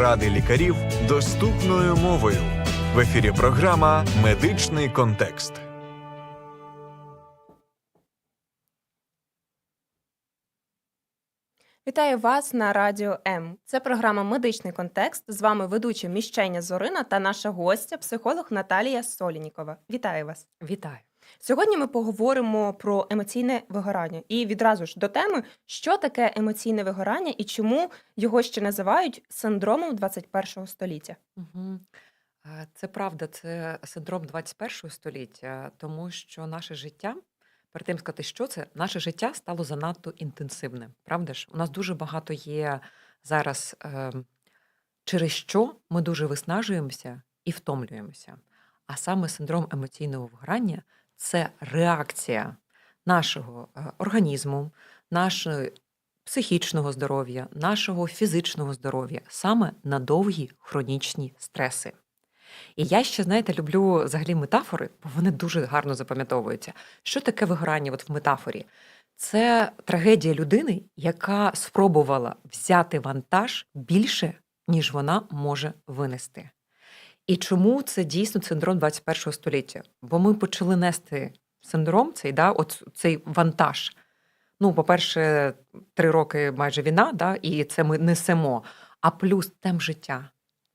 Поради лікарів доступною мовою. В ефірі програма Медичний контекст. Вітаю вас на радіо М. Це програма Медичний контекст. З вами ведуча Міщення Зорина та наша гостя, психолог Наталія Солінікова. Вітаю вас. Вітаю. Сьогодні ми поговоримо про емоційне вигорання. І відразу ж до теми, що таке емоційне вигорання і чому його ще називають синдромом 21 століття. Угу. Це правда, це синдром 21 століття, тому що наше життя, перед тим сказати, що це, наше життя стало занадто інтенсивним. Правда ж? У нас дуже багато є зараз, е, через що ми дуже виснажуємося і втомлюємося. А саме синдром емоційного вигорання це реакція нашого е, організму, нашого психічного здоров'я, нашого фізичного здоров'я саме на довгі хронічні стреси. І я ще, знаєте, люблю взагалі метафори, бо вони дуже гарно запам'ятовуються. Що таке вигорання от в метафорі? Це трагедія людини, яка спробувала взяти вантаж більше, ніж вона може винести. І чому це дійсно синдром 21 століття? Бо ми почали нести синдром, цей, да, от цей вантаж. Ну, по-перше, три роки майже війна, да, і це ми несемо. А плюс темп життя.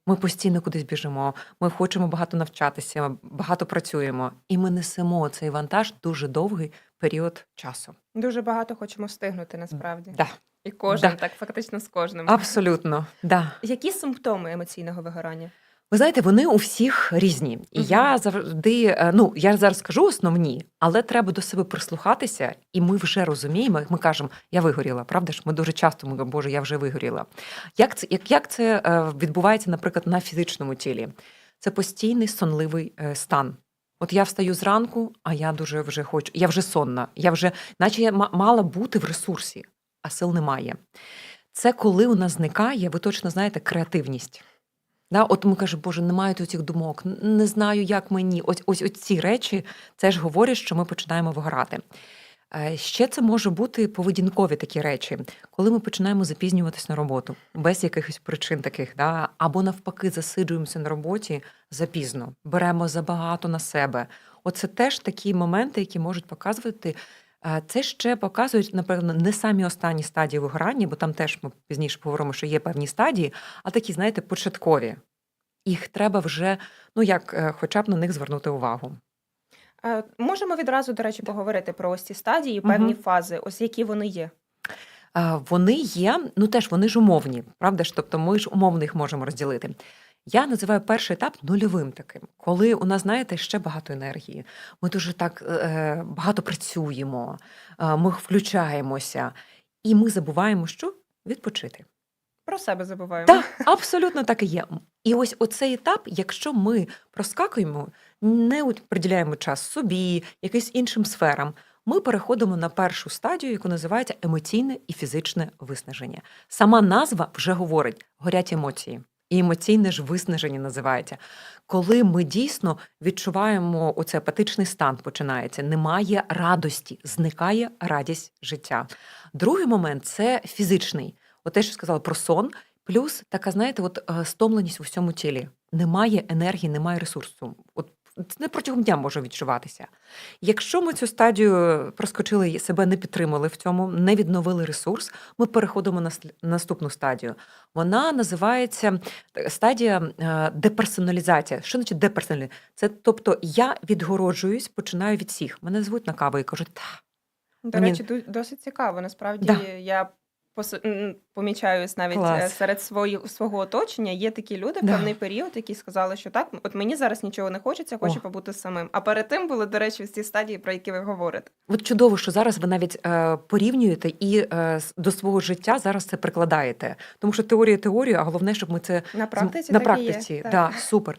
Ми постійно кудись біжимо, ми хочемо багато навчатися, багато працюємо, і ми несемо цей вантаж дуже довгий період часу. Дуже багато хочемо встигнути насправді. Да, І кожен Да. так фактично з кожним. абсолютно. Да. Які симптоми емоційного вигорання? Ви знаєте, вони у всіх різні. І Мгм. я завжди, е, ну я зараз скажу основні, але треба до себе прислухатися, і ми вже розуміємо, ми кажемо, я вигоріла. Правда ж? Ми дуже часто ми говоримо, Боже, я вже вигоріла. Як це, як, як це е, відбувається, наприклад, на фізичному тілі? Це постійний сонливий е, стан. От я встаю зранку, а я дуже вже хочу, я вже сонна, я вже, наче я ма- мала бути в ресурсі, а сил немає. Це коли у нас зникає, ви точно знаєте, креативність. Да, от ми кажемо, Боже, немає тут цих думок, не знаю, як мені. Ось ось, ось ці речі це ж говорять, що ми починаємо вигорати. Е, Ще це може бути поведінкові такі речі, коли ми починаємо запізнюватись на роботу без якихось причин таких, да? або навпаки засиджуємося на роботі запізно, беремо забагато на себе. Оце теж такі моменти, які можуть показувати. Це ще показують, напевно, не самі останні стадії вигорання, бо там теж ми пізніше поговоримо, що є певні стадії, а такі, знаєте, початкові. Їх треба вже, ну як, е, хоча б на них звернути увагу. Можемо відразу, до речі, поговорити про ось ці стадії, певні Мгм. фази, ось які вони є. Вони є, ну теж вони ж умовні, правда ж? Тобто ми ж умовно їх можемо розділити. Я називаю перший етап нульовим таким, коли у нас, знаєте, ще багато енергії. Ми дуже так е, багато працюємо, е, ми включаємося, і ми забуваємо, що відпочити. Про себе забуваємо. Так, абсолютно так і є. І ось оцей етап, якщо ми проскакуємо, не приділяємо час собі, якимось іншим сферам, ми переходимо на першу стадію, яку називається емоційне і фізичне виснаження. Сама назва вже говорить: горять емоції. І емоційне ж виснаження називається. Коли ми дійсно відчуваємо оце апатичний стан, починається, немає радості, зникає радість життя. Другий момент це фізичний. От те, що сказала про сон, плюс така, знаєте, от е, стомленість у всьому тілі. Немає енергії, немає ресурсу. От це не протягом дня може відчуватися. Якщо ми цю стадію проскочили і себе не підтримали в цьому, не відновили ресурс, ми переходимо на наступну стадію. Вона називається е, стадія е, деперсоналізація. Що значить деперсоналізація? Це тобто я відгороджуюсь, починаю від всіх. Мене звуть на каву і кажуть, та До Мені- речі, досить цікаво. Насправді Да. я пос- м, помічаю ось навіть Клас. е, серед свої, свого оточення є такі люди в Да. певний період, які сказали, що так, от мені зараз нічого не хочеться, хочу О. побути самим. А перед тим були, до речі, ці стадії, про які ви говорите. От чудово, що зараз ви навіть е, порівнюєте і е, до свого життя зараз це прикладаєте. Тому що теорія теорію, а головне, щоб ми це На практиці на практиці. є. Так. Супер.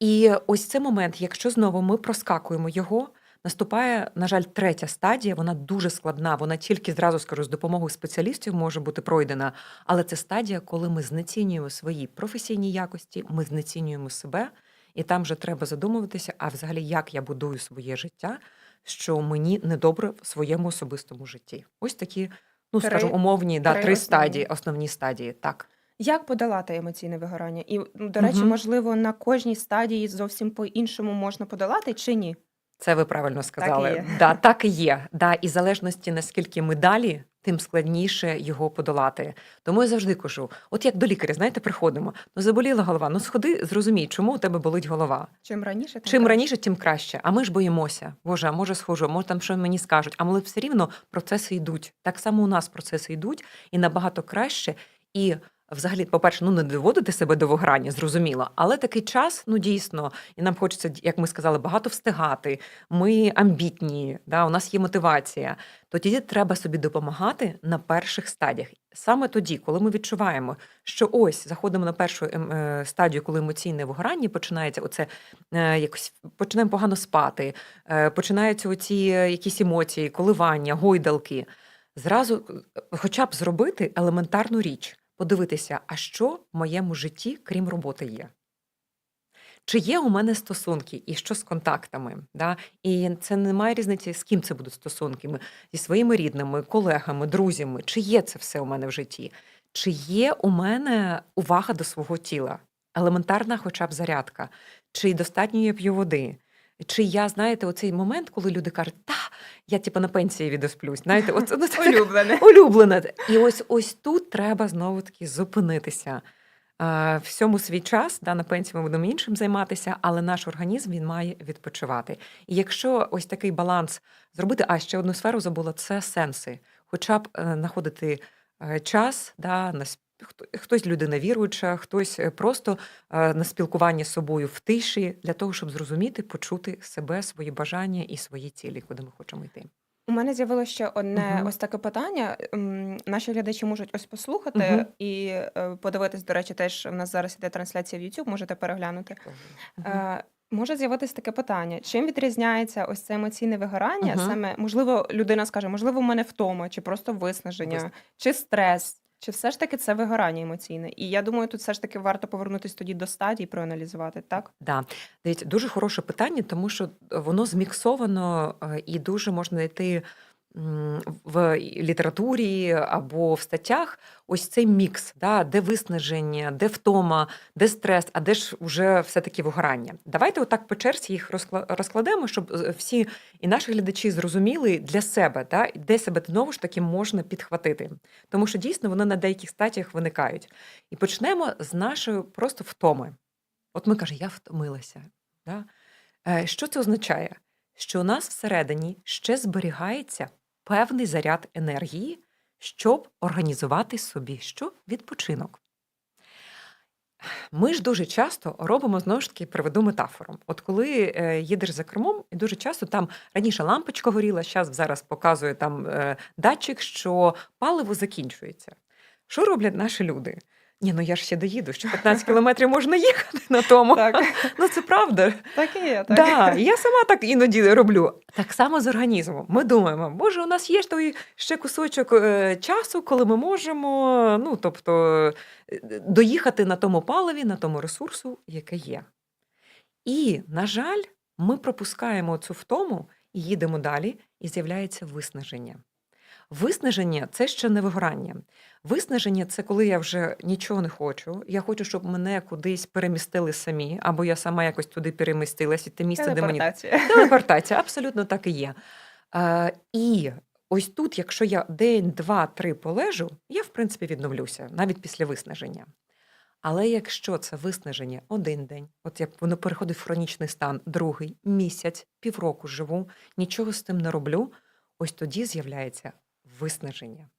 І ось цей момент, якщо знову ми проскакуємо його, наступає, на жаль, третя стадія. Вона дуже складна. Вона тільки зразу скажу з допомогою спеціалістів може бути пройдена. Але це стадія, коли ми знецінюємо свої професійні якості, ми знецінюємо себе, і там вже треба задумуватися, а взагалі як я будую своє життя, що мені недобре в своєму особистому житті. Ось такі, ну Три- скажімо, умовні, да, три три основні. стадії, основні стадії. Так. Як подолати емоційне вигорання? І, ну, до речі, Мгм. можливо, на кожній стадії зовсім по-іншому можна подолати чи ні? Це ви правильно сказали. є. Да, так і є. Да, і в залежності наскільки ми далі, тим складніше його подолати. Тому я завжди кажу: от як до лікаря, знаєте, приходимо. Ну заболіла голова. Ну сходи, зрозумій, чому у тебе болить голова. Чим раніше, тим Чим краще. раніше, тим краще. А ми ж боїмося. Боже, а може схожу, може там що мені скажуть. А але все рівно процеси йдуть. Так само у нас процеси йдуть і набагато краще. І взагалі, по-перше, ну не доводити себе до виграння, зрозуміло. Але такий час, ну дійсно, і нам хочеться, як ми сказали, багато встигати. Ми амбітні, да, у нас є мотивація. То тоді треба собі допомагати на перших стадіях. Саме тоді, коли ми відчуваємо, що ось заходимо на першу ем, е, стадію, коли емоційне вигорання починається, оце е, якось починаємо погано спати, е, починаються оці якісь емоції, коливання, гойдалки. Зразу хоча б зробити елементарну річ, подивитися, а що в моєму житті, крім роботи, є. Чи є у мене стосунки і що з контактами? Да? І це не має різниці, з ким це будуть стосунки зі своїми рідними, колегами, друзями. Чи є це все у мене в житті? Чи є у мене увага до свого тіла? Елементарна, хоча б зарядка, чи достатньо я п'ю води? Чи я, знаєте, оцей момент, коли люди кажуть, та я типу на пенсії відосплюсь. Знаєте, от, ну, це Улюблене. улюблене. І ось ось тут треба знову таки зупинитися. Всьому свій час, да, на пенсії ми будемо іншим займатися, але наш організм він має відпочивати. І якщо ось такий баланс зробити, а ще одну сферу забула, це сенси. Хоча б е, знаходити е, час, да, на хтось людина віруюча, хтось е, просто е, на спілкування з собою в тиші для того, щоб зрозуміти, почути себе, свої бажання і свої цілі, куди ми хочемо йти. У мене з'явилося ще одне Мгм. ось таке питання. Наші глядачі можуть ось послухати Мгм. і е, подивитись. До речі, теж в нас зараз іде трансляція в YouTube, можете переглянути. Е, Може з'явитися таке питання: чим відрізняється ось це емоційне вигорання? Мгм. Саме можливо, людина скаже, можливо, у мене втома, чи просто виснаження, Вис- чи стрес, чи все ж таки це вигорання емоційне? І я думаю, тут все ж таки варто повернутися тоді до стадії, проаналізувати, так? Да. Дивіться, дуже хороше питання, тому що воно зміксовано е, і дуже можна знайти в літературі або в статтях ось цей мікс, да, де виснаження, де втома, де стрес, а де ж вже все-таки вигорання. Давайте отак по черзі їх розкладемо, щоб е, всі і наші глядачі зрозуміли для себе, да, де себе знову ж таки можна підхватити. Тому що дійсно вони на деяких стадіях виникають. І почнемо з нашої просто втоми. От ми кажемо, я втомилася. Да? Е, Що це означає? Що у нас всередині ще зберігається певний заряд енергії, щоб організувати собі що? Відпочинок. Ми ж дуже часто робимо знову ж таки приведу метафору. От коли е, їдеш за кермом, і дуже часто там раніше лампочка горіла, зараз зараз показує там е, датчик, що паливо закінчується. Що роблять наші люди? Ні, ну я ж ще доїду, що 15 кілометрів можна їхати на тому. Так, Ну це правда. так і є. Так. Да, я сама так іноді роблю. Так само з організмом. Ми думаємо, боже, у нас є ж той ще кусочок е, часу, коли ми можемо, ну тобто, е, доїхати на тому паливі, на тому ресурсу, яке є. І, на жаль, ми пропускаємо цю втому і їдемо далі, і з'являється виснаження. Виснаження це ще не вигорання. Виснаження це коли я вже нічого не хочу. Я хочу, щоб мене кудись перемістили самі, або я сама якось туди перемістилась, і те місце, де мені Телепортація. абсолютно так і є. Е, і ось тут, якщо я день, два, три полежу, я в принципі відновлюся навіть після виснаження. Але якщо це виснаження один день, от як воно переходить в хронічний стан, другий місяць, півроку живу, нічого з тим не роблю, ось тоді з'являється виснаження.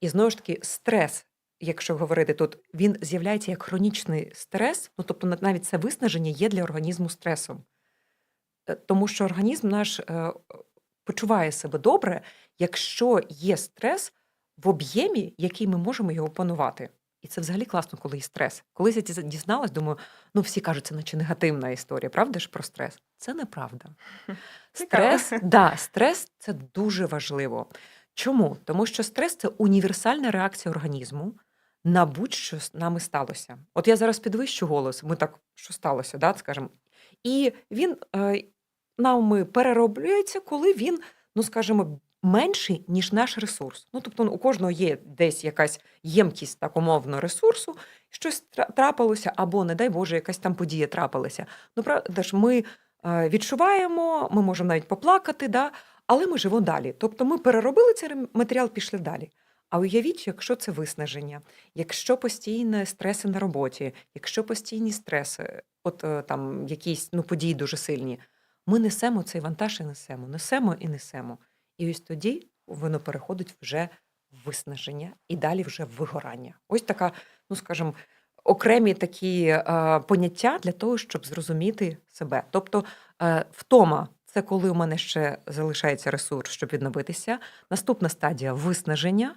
І знову ж таки, стрес, якщо говорити тут, він з'являється як хронічний стрес, ну тобто навіть це виснаження є для організму стресом. Е, Тому що організм наш е, почуває себе добре, якщо є стрес в об'ємі, який ми можемо його опанувати. І це взагалі класно, коли є стрес. Колись я діз- дізналась, думаю, ну всі кажуть, це наче негативна історія, правда ж про стрес? Це неправда. Стрес, да, стрес це дуже важливо. Чому? Тому що стрес це універсальна реакція організму на будь-що з нами сталося. От я зараз підвищу голос, ми так, що сталося, да, скажімо. І він е, нами перероблюється, коли він, ну скажімо, менший, ніж наш ресурс. Ну, тобто у кожного є десь якась ємкість так умовно ресурсу, щось трапилося, або, не дай Боже, якась там подія трапилася. Ну, правда ж, ми е, відчуваємо, ми можемо навіть поплакати, да? Але ми живемо далі. Тобто ми переробили цей матеріал, пішли далі. А уявіть, якщо це виснаження, якщо постійні стреси на роботі, якщо постійні стреси, от е, там якісь ну, події дуже сильні, ми несемо цей вантаж і несемо, несемо і несемо. І ось тоді воно переходить вже в виснаження і далі вже в вигорання. Ось така, ну скажімо, окремі такі е, поняття для того, щоб зрозуміти себе. Тобто е, втома це коли у мене ще залишається ресурс, щоб відновитися. Наступна стадія виснаження.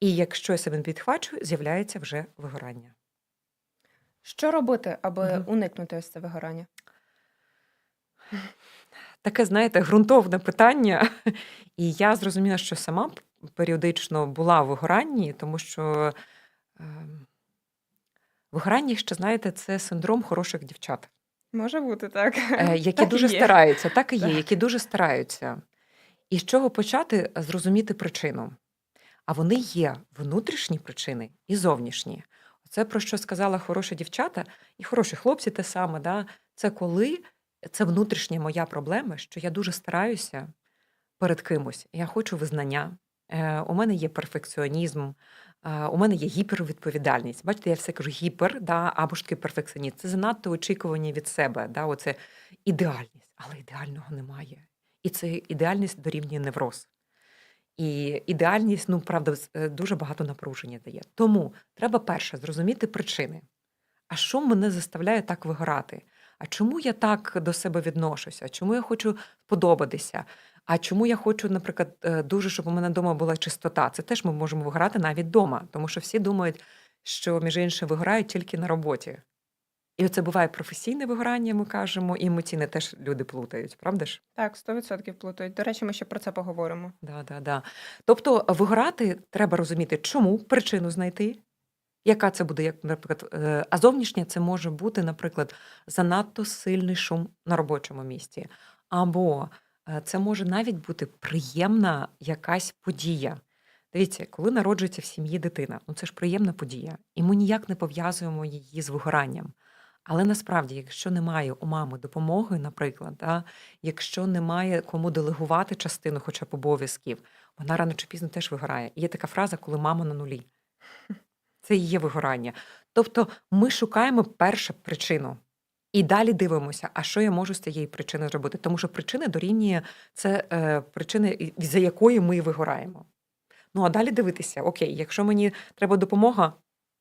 І якщо я себе підхвачую, з'являється вже вигорання. Що робити, аби Мгм. уникнути ось це вигорання? Таке, знаєте, ґрунтовне питання. І я зрозуміла, що сама періодично була в вигоранні, тому що е, вигорання, ще знаєте, це синдром хороших дівчат, Може бути так. е, які Так дуже є. стараються, так і є, Так. які дуже стараються. І з чого почати зрозуміти причину? А вони є внутрішні причини і зовнішні. Це про що сказала хороша дівчата, і хороші хлопці те саме. Да? Це коли це внутрішня моя проблема, що я дуже стараюся перед кимось. Я хочу визнання. Е, у мене є перфекціонізм, у мене є гіпервідповідальність. Бачите, я все кажу гіпер, да, або ж таки перфекціоніст. Це занадто очікування від себе. Да, оце ідеальність, але ідеального немає. І це ідеальність дорівнює невроз. І ідеальність, ну правда, е, дуже багато напруження дає. Тому треба перше зрозуміти причини. А що мене заставляє так вигорати? А чому я так до себе відношуся? Чому я хочу сподобатися? А чому я хочу, наприклад, е, дуже, щоб у мене вдома була чистота? Це теж ми можемо виграти навіть вдома, тому що всі думають, що між іншим вигорають тільки на роботі. І оце буває професійне вигорання, ми кажемо, і емоційне теж люди плутають, правда ж? Так, 100% плутають. До речі, ми ще про це поговоримо. Да, да, да. Тобто вигорати треба розуміти, чому причину знайти, яка це буде, як, наприклад, е, а зовнішня це може бути, наприклад, занадто сильний шум на робочому місці. Або е, це може навіть бути приємна якась подія. Дивіться, коли народжується в сім'ї дитина, ну це ж приємна подія, і ми ніяк не пов'язуємо її з вигоранням. Але насправді, якщо немає у мами допомоги, наприклад, да, якщо немає кому делегувати частину хоча б обов'язків, вона рано чи пізно теж вигорає. І є така фраза, коли мама на нулі. Це і є вигорання. Тобто ми шукаємо першу причину. І далі дивимося, а що я можу з цієї причини зробити. Тому що причина дорівнює це е, причини, за якої ми вигораємо. Ну а далі дивитися: окей, якщо мені треба допомога,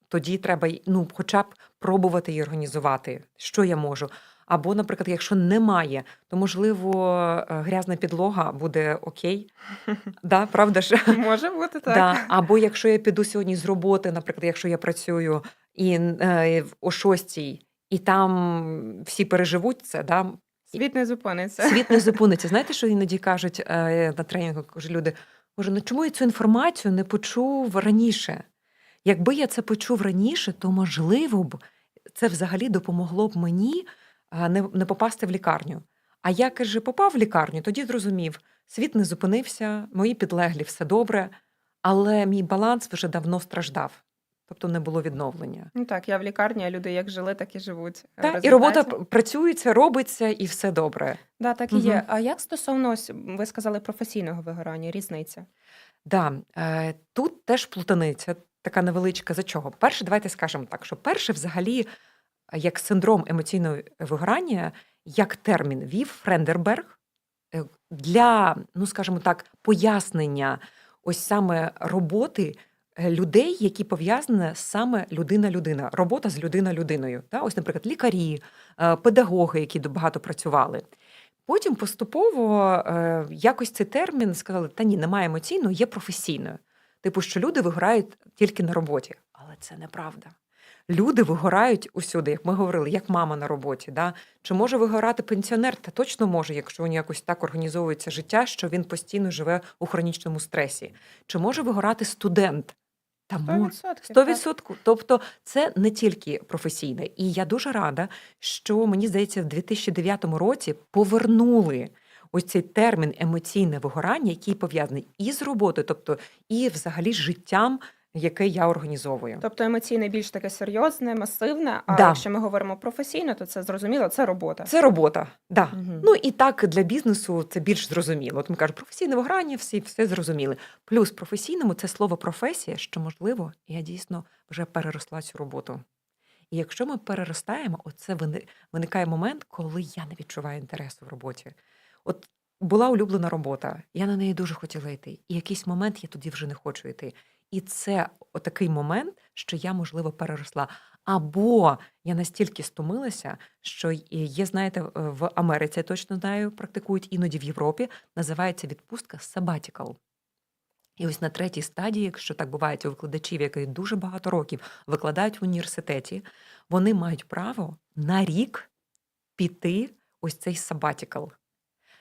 тоді треба ну, хоча б пробувати її організувати, що я можу. Або, наприклад, якщо немає, то можливо е, грязна підлога буде окей. Да, правда ж? Може бути так. Да. Або якщо я піду сьогодні з роботи, наприклад, якщо я працюю і е, о шостій, і там всі переживуть це, да, Світ не зупиниться. світ не зупиниться. Знаєте, що іноді кажуть е, на тренінгу, кажуть люди, Боже, ну чому я цю інформацію не почув раніше? Якби я це почув раніше, то можливо б це взагалі допомогло б мені не, не попасти в лікарню. А я каже, попав в лікарню, тоді зрозумів, світ не зупинився, мої підлеглі все добре, але мій баланс вже давно страждав. Тобто не було відновлення. Ну так, я в лікарні, а люди як жили, так і живуть. Так, і робота працюється, робиться, і все добре. Да, так і Мгм. є. А як стосовно ось ви сказали професійного вигорання, різниця? Да, е, тут теж плутаниця така невеличка. За чого? Перше, давайте скажемо так, що перше, взагалі, е, як синдром емоційного вигорання, як термін вів Френдерберг е, для, ну скажімо так, пояснення ось саме роботи е, людей, які пов'язані саме людина-людина, робота з людина-людиною. Ось, наприклад, лікарі, е, педагоги, які багато працювали. Потім поступово е, якось цей термін сказали: та ні, немає емоційного, є професійною. Типу, що люди вигорають тільки на роботі. Але це неправда. Люди вигорають усюди, як ми говорили, як мама на роботі. Да? Чи може вигорати пенсіонер? Та точно може, якщо нього якось так організовується життя, що він постійно живе у хронічному стресі. Чи може вигорати студент? Може. 100%. Сто так. Тобто це не тільки професійне. І я дуже рада, що мені здається, в 2009 році повернули ось цей термін емоційне вигорання, який пов'язаний і з роботою, тобто і взагалі з життям, яке я організовую. Тобто емоційне більш таке серйозне, масивне. А Да. якщо ми говоримо професійно, то це зрозуміло, це робота. Це робота, да. Мгм. Ну і так для бізнесу це більш зрозуміло. От ми кажемо, професійне виграння, всі все зрозуміли. Плюс професійному це слово професія, що можливо, я дійсно вже переросла цю роботу. І якщо ми переростаємо, оце виникає момент, коли я не відчуваю інтересу в роботі. От була улюблена робота, я на неї дуже хотіла йти. І якийсь момент я тоді вже не хочу йти. І це отакий момент, що я, можливо, переросла. Або я настільки стомилася, що є, знаєте, в Америці я точно знаю, практикують іноді в Європі, називається відпустка sabbatical. І ось на третій стадії, якщо так буває, у викладачів, які дуже багато років викладають в університеті, вони мають право на рік піти ось цей sabbatical.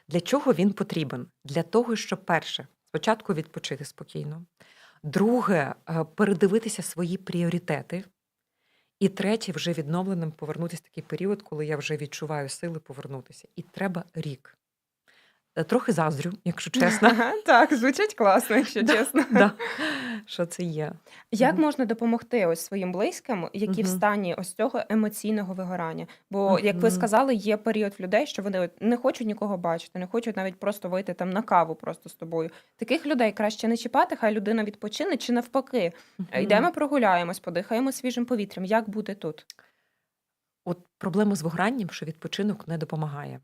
Для чого він потрібен? Для того, щоб перше, спочатку відпочити спокійно, друге, е, передивитися свої пріоритети. І третє, вже відновленим повернутися в такий період, коли я вже відчуваю сили повернутися. І треба рік. Е, Трохи заздрю, якщо чесно. так, звучить класно, якщо чесно. да, що це є. Як можна допомогти ось своїм близьким, які в стані ось цього емоційного вигорання? Бо, як ви сказали, є період людей, що вони не хочуть нікого бачити, не хочуть навіть просто вийти там на каву просто з тобою. Таких людей краще не чіпати, хай людина відпочине, чи навпаки, Мгм. йдемо прогуляємось, подихаємо свіжим повітрям. Як буде тут? От проблема з вигранням, що відпочинок не допомагає.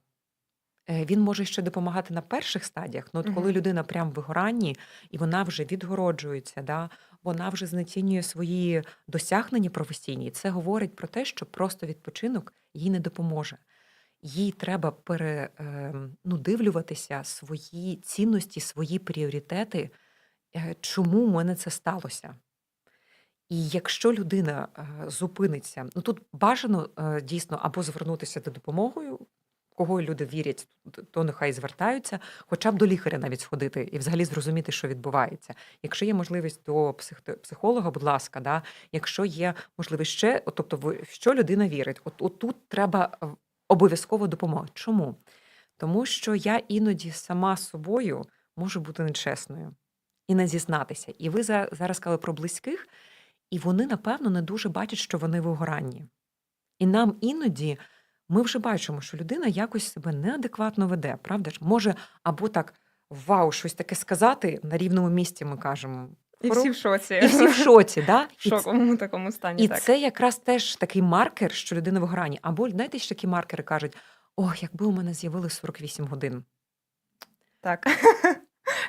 Е, Він може ще допомагати на перших стадіях. Ну, от коли Мгм. людина прям в вигоранні, і вона вже відгороджується, да, вона вже знецінює свої досягнення професійні. Це говорить про те, що просто відпочинок їй не допоможе. Їй треба пере, ем, ну, дивлюватися свої цінності, свої пріоритети, е, чому в мене це сталося. І якщо людина е, зупиниться, ну тут бажано е, дійсно або звернутися до допомогою, кого люди вірять, то нехай звертаються, хоча б до лікаря навіть сходити і взагалі зрозуміти, що відбувається. Якщо є можливість до психо- психолога, будь ласка, да, якщо є можливість ще, от, тобто в що людина вірить, от, от тут треба обов'язково допомога. Чому? Тому що я іноді сама собою можу бути нечесною і не зізнатися. І ви за- зараз сказали про близьких. І вони, напевно, не дуже бачать, що вони в вигоранні. І нам іноді ми вже бачимо, що людина якось себе неадекватно веде, правда ж? Може або так вау, щось таке сказати на рівному місці, ми кажемо. І всі в шоці. і всі в шоці, да? в шоковому такому стані. і так. це якраз теж такий маркер, що людина в вигоранні. Або, знаєте, ще такі маркери кажуть: ох, якби у мене з'явилось 48 годин. так.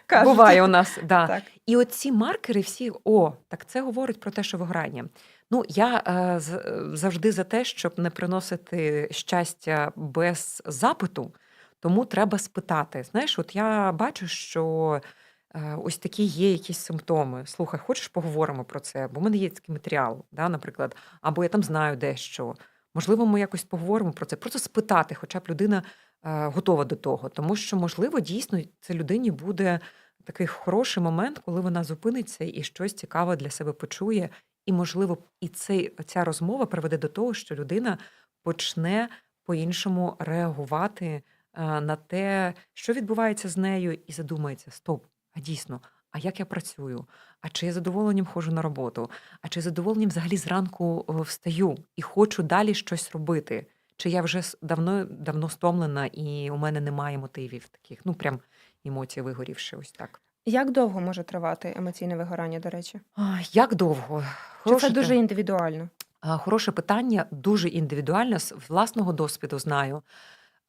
Кажуть. Буває у нас, да. Так. І оці маркери всі, о, так це говорить про те, що виграння. Ну, я е, е, завжди за те, щоб не приносити щастя без запиту, тому треба спитати. Знаєш, от я бачу, що е, ось такі є якісь симптоми. Слухай, хочеш поговоримо про це? Бо в мене є такий матеріал, да, наприклад, або я там знаю дещо. Можливо, ми якось поговоримо про це. Просто спитати, хоча б людина е, готова до того. Тому що, можливо, дійсно це людині буде такий хороший момент, коли вона зупиниться і щось цікаве для себе почує. І, можливо, і цей, ця розмова приведе до того, що людина почне по-іншому реагувати е, на те, що відбувається з нею, і задумається: стоп, а дійсно, а як я працюю? А чи я задоволенням ходжу на роботу? А чи задоволенням взагалі зранку е, встаю і хочу далі щось робити? Чи я вже давно, давно стомлена і у мене немає мотивів таких, ну прям емоції вигорівши, ось так. Як довго може тривати емоційне вигорання, до речі? А, Як довго? Чи Хороше це дуже індивідуально? А, Хороше питання, дуже індивідуально, з власного досвіду знаю.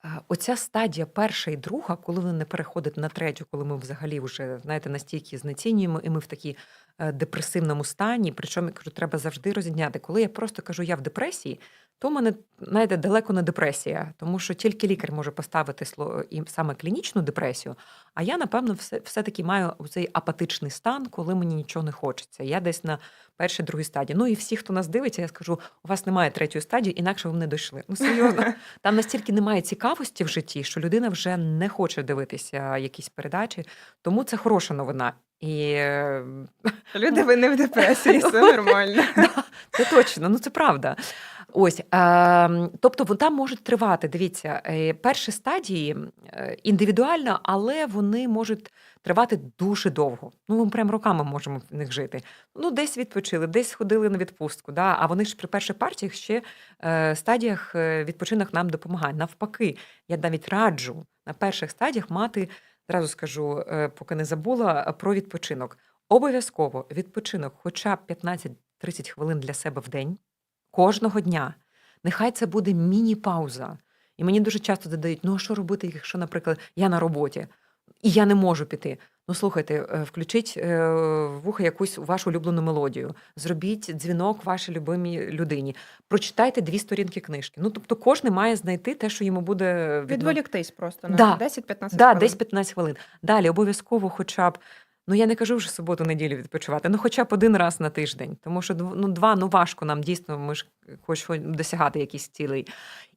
А, Оця стадія перша і друга, коли вони не переходить на третю, коли ми взагалі вже знаєте, настільки знецінюємо, і ми в такій е, депресивному стані. Причому я кажу, треба завжди розрізняти. Коли я просто кажу, я в депресії, то в мене знаєте, далеко не депресія, тому що тільки лікар може поставити і саме клінічну депресію. А я, напевно, все, все-таки маю цей апатичний стан, коли мені нічого не хочеться. Я десь на першій, другій стадії. Ну і всі, хто нас дивиться, я скажу, у вас немає третьої стадії, інакше ви не дійшли. Ну серйозно, там настільки немає цікавості в житті, що людина вже не хоче дивитися якісь передачі, тому це хороша новина. І е, Люди, ви не в депресії, все нормально. Це точно, ну це правда. Ось, ем, тобто вон там можуть тривати. Дивіться, е, перші стадії е, індивідуально, але вони можуть тривати дуже довго. Ну, ми прям роками можемо в них жити. Ну, десь відпочили, десь сходили на відпустку. Да? А вони ж при перших партіях ще стадіях відпочинок нам допомагає. Навпаки, я навіть раджу на перших стадіях мати, зразу скажу, е, поки не забула, е, про відпочинок. Обов'язково відпочинок, хоча б 15-30 хвилин для себе в день, кожного дня. Нехай це буде міні-пауза. І мені дуже часто додають: ну а що робити, якщо, наприклад, я на роботі і я не можу піти. Ну, слухайте, е, включіть е, в вуха якусь вашу улюблену мелодію, зробіть дзвінок вашій любимій людині, прочитайте дві сторінки книжки. Ну, тобто, кожен має знайти те, що йому буде Відволіктись просто на Да. 10-15 Да, хвилин. десь 15 хвилин. Далі обов'язково, хоча б. Ну, я не кажу вже суботу, неділю відпочивати, ну хоча б один раз на тиждень. Тому що ну, два ну важко нам дійсно, ми ж хочемо досягати якісь цілей.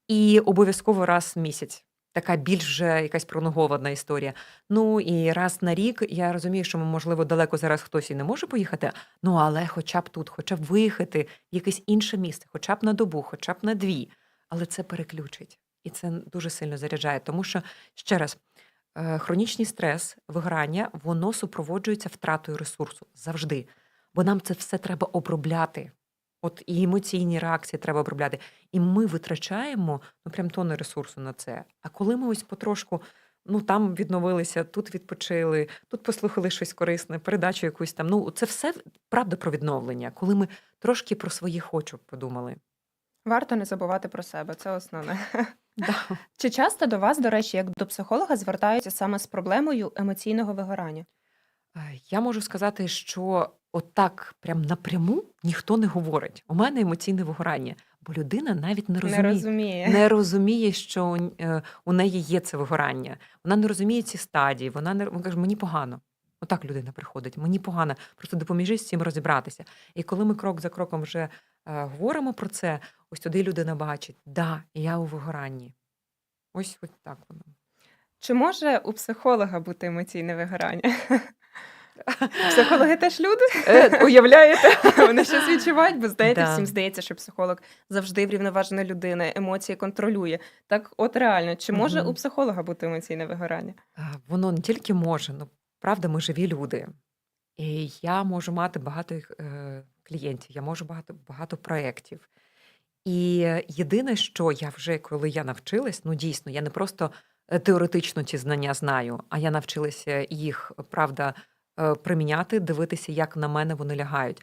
І обов'язково раз в місяць. Така більш вже якась пролонгована історія. Ну і раз на рік я розумію, що можливо далеко зараз хтось і не може поїхати. Ну але хоча б тут, хоча б виїхати в якесь інше місце, хоча б на добу, хоча б на дві. Але це переключить. І це дуже сильно заряджає. Тому що ще раз, е, хронічний стрес, вигорання, воно супроводжується втратою ресурсу завжди. Бо нам це все треба обробляти. От і емоційні реакції треба обробляти. І ми витрачаємо ну прям тони ресурсу на це. А коли ми ось потрошку ну там відновилися, тут відпочили, тут послухали щось корисне, передачу якусь там. Ну це все правда про відновлення, коли ми трошки про свої хочу подумали. Варто не забувати про себе, це основне. Да. Чи часто до вас, до речі, як до психолога, звертаються саме з проблемою емоційного вигорання? Е, Я можу сказати, що отак прям напряму ніхто не говорить. У мене емоційне вигорання, бо людина навіть не розуміє. Не розуміє. не розуміє, що е, у неї є це вигорання. Вона не розуміє ці стадії. Вона не вона каже, мені погано. Отак людина приходить. Мені погано. Просто допоможи з цим розібратися. І коли ми крок за кроком вже е, говоримо про це, ось туди людина бачить, да, я у вигоранні. Ось ось так воно. Чи може у психолога бути емоційне вигорання? Психологи теж люди. Е, уявляєте? Вони щось відчувають, бо здається, Да. всім здається, що психолог завжди врівноважена людина, емоції контролює. Так, от реально, чи може у психолога бути емоційне вигорання? Воно не тільки може, ну правда, ми живі люди. І я можу мати багато е, клієнтів, я можу багато багато проєктів. І єдине, що я вже коли я навчилась, ну дійсно, я не просто е, теоретично ці знання знаю, а я навчилася їх, правда, приміняти, дивитися, як на мене вони лягають.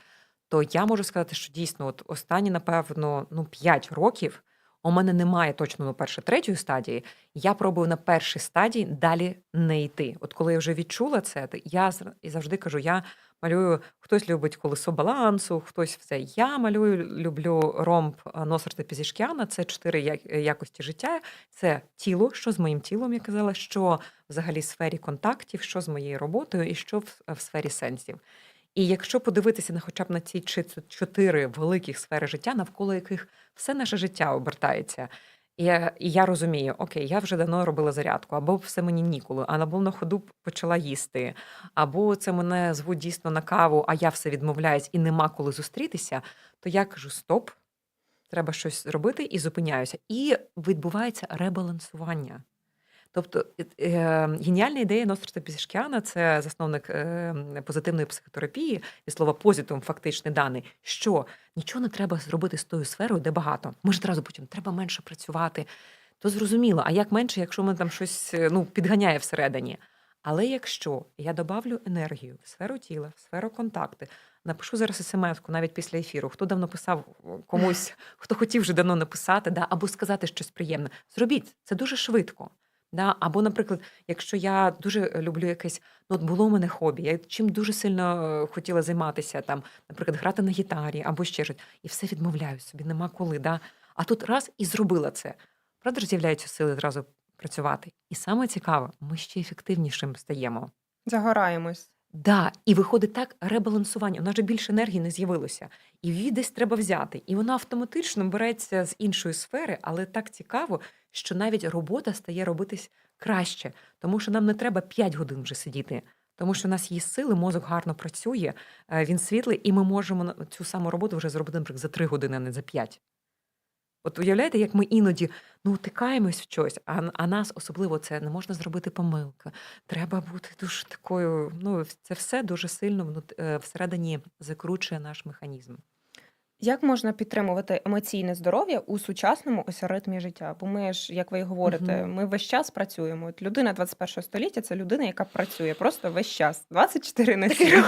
То я можу сказати, що дійсно, от останні, напевно, ну 5 років у мене немає точно ну, першої, третьої стадії. Я пробую на першій стадії далі не йти. От коли я вже відчула це, я завжди кажу: я малюю, хтось любить колесо балансу, хтось все. Я малюю, люблю ромб а, Носерта Пізішкіана. Це чотири якості життя. Це тіло, що з моїм тілом, я казала, що взагалі в сфері контактів, що з моєю роботою, і що в, сфері сенсів. І якщо подивитися на хоча б на ці чотири великих сфери життя, навколо яких все наше життя обертається. І я, і я розумію, окей, я вже давно робила зарядку, або все мені ніколи, або на ходу почала їсти, або це мене звуть дійсно на каву, а я все відмовляюсь і нема коли зустрітися, то я кажу: стоп, треба щось робити і зупиняюся. І відбувається ребалансування. Тобто е, е, геніальна ідея Нострата Пізішкіана, це засновник е, позитивної психотерапії, і слова позитум, фактичний даний, що нічого не треба зробити з тою сферою, де багато. Ми ж одразу потім треба менше працювати. То зрозуміло, а як менше, якщо мене там щось е, ну, підганяє всередині. Але якщо я добавлю енергію в сферу тіла, в сферу контакти, напишу зараз смс-ку навіть після ефіру, хто давно писав комусь, хто хотів вже давно написати, да, або сказати щось приємне. Зробіть це дуже швидко. Да? Або, наприклад, якщо я дуже люблю якесь, ну от було у мене хобі, я чим дуже сильно е, хотіла займатися, там, наприклад, грати на гітарі або ще щось, і все відмовляю собі, нема коли. Да? А тут раз і зробила це. Правда ж з'являються сили зразу працювати. І саме цікаве, ми ще ефективнішим стаємо. Загораємось. Да, і виходить так ребалансування. У нас же більше енергії не з'явилося. І її десь треба взяти. І вона автоматично береться з іншої сфери, але так цікаво, що навіть робота стає робитись краще, тому що нам не треба 5 годин вже сидіти. Тому що у нас є сили, мозок гарно працює, е, він світлий, і ми можемо цю саму роботу вже зробити, наприклад, за 3 години, а не за 5. От уявляєте, як ми іноді ну, утикаємось в щось, а, а нас особливо це не можна зробити помилка. Треба бути дуже такою. Ну, це все дуже сильно е, всередині закручує наш механізм. Як можна підтримувати емоційне здоров'я у сучасному ось ритмі життя? Бо ми ж, як ви і говорите, Мгм. ми весь час працюємо. От людина 21 століття це людина, яка працює просто весь час, 24 на 7.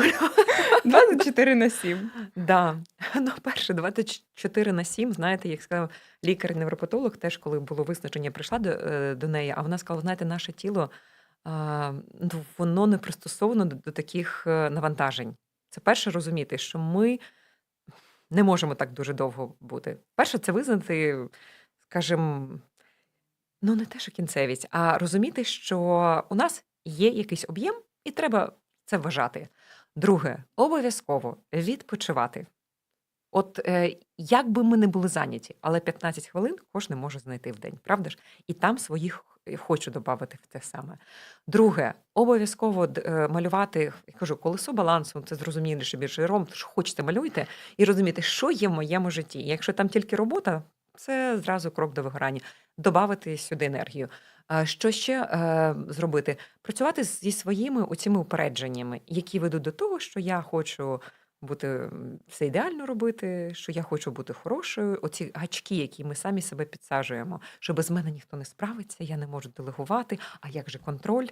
24 на 7. Да. Ну, перше, 24 на 7, знаєте, як сказав лікар-невропатолог, теж коли було визначення, прийшла до, е, до неї, а вона сказала: знаєте, наше тіло а, ну, воно не пристосовано до, до таких е, навантажень. Це перше розуміти, що ми не можемо так дуже довго бути. Перше, це визнати, скажімо, ну не те, що кінцевість, а розуміти, що у нас є якийсь об'єм, і треба це вважати. Друге, обов'язково відпочивати. От е, як би ми не були зайняті, але 15 хвилин кожен може знайти в день, правда ж? І там своїх е, хочу додати в те саме. Друге, обов'язково е, малювати, я кажу, колесо балансу, це зрозуміліше більш жиром, що хочете, малюйте, і розуміти, що є в моєму житті. Якщо там тільки робота, це зразу крок до вигорання. Добавити сюди енергію. Що ще е, зробити? Працювати зі своїми оціми упередженнями, які ведуть до того, що я хочу бути все ідеально робити, що я хочу бути хорошою. Оці гачки, які ми самі себе підсаджуємо, що без мене ніхто не справиться, я не можу делегувати, а як же контроль?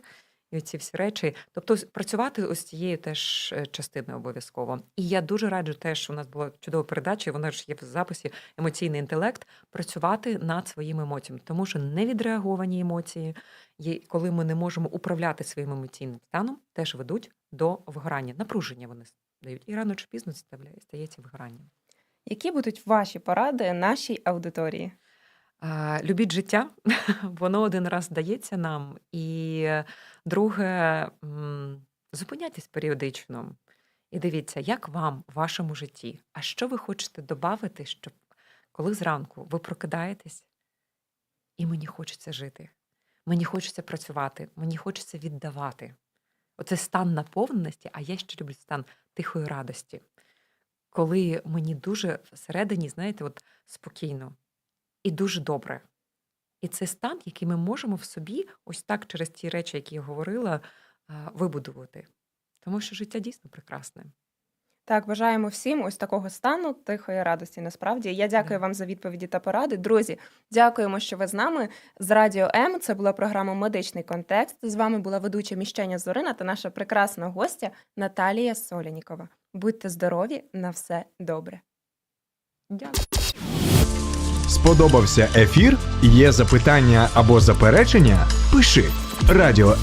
І оці всі речі. Тобто працювати ось цією теж е, частиною обов'язково. І я дуже раджу теж, що у нас була чудова передача, вона ж є в записі емоційний інтелект, працювати над своїми емоціями, тому що невідреаговані емоції, коли ми не можемо управляти своїм емоційним станом, теж ведуть до вигорання. Напруження вони дають. І рано чи пізно це стається вигоранням. Які будуть ваші поради нашій аудиторії? Любіть життя, воно один раз дається нам. І друге, зупиняйтесь періодично і дивіться, як вам в вашому житті, а що ви хочете додати, щоб коли зранку ви прокидаєтесь, і мені хочеться жити, мені хочеться працювати, мені хочеться віддавати. Оце стан наповненості, а я ще люблю стан тихої радості, коли мені дуже всередині, знаєте, от спокійно і дуже добре. І це стан, який ми можемо в собі, ось так через ті речі, які я говорила, вибудувати. Тому що життя дійсно прекрасне. Так, бажаємо всім ось такого стану тихої радості. Насправді я дякую вам за відповіді та поради. Друзі, дякуємо, що ви з нами з Радіо М. Це була програма Медичний контекст. З вами була ведуча Міщення Зорина та наша прекрасна гостя Наталія Солянікова. Будьте здорові, на все добре. Дякую. Сподобався ефір? Є запитання або заперечення? Пиши радіо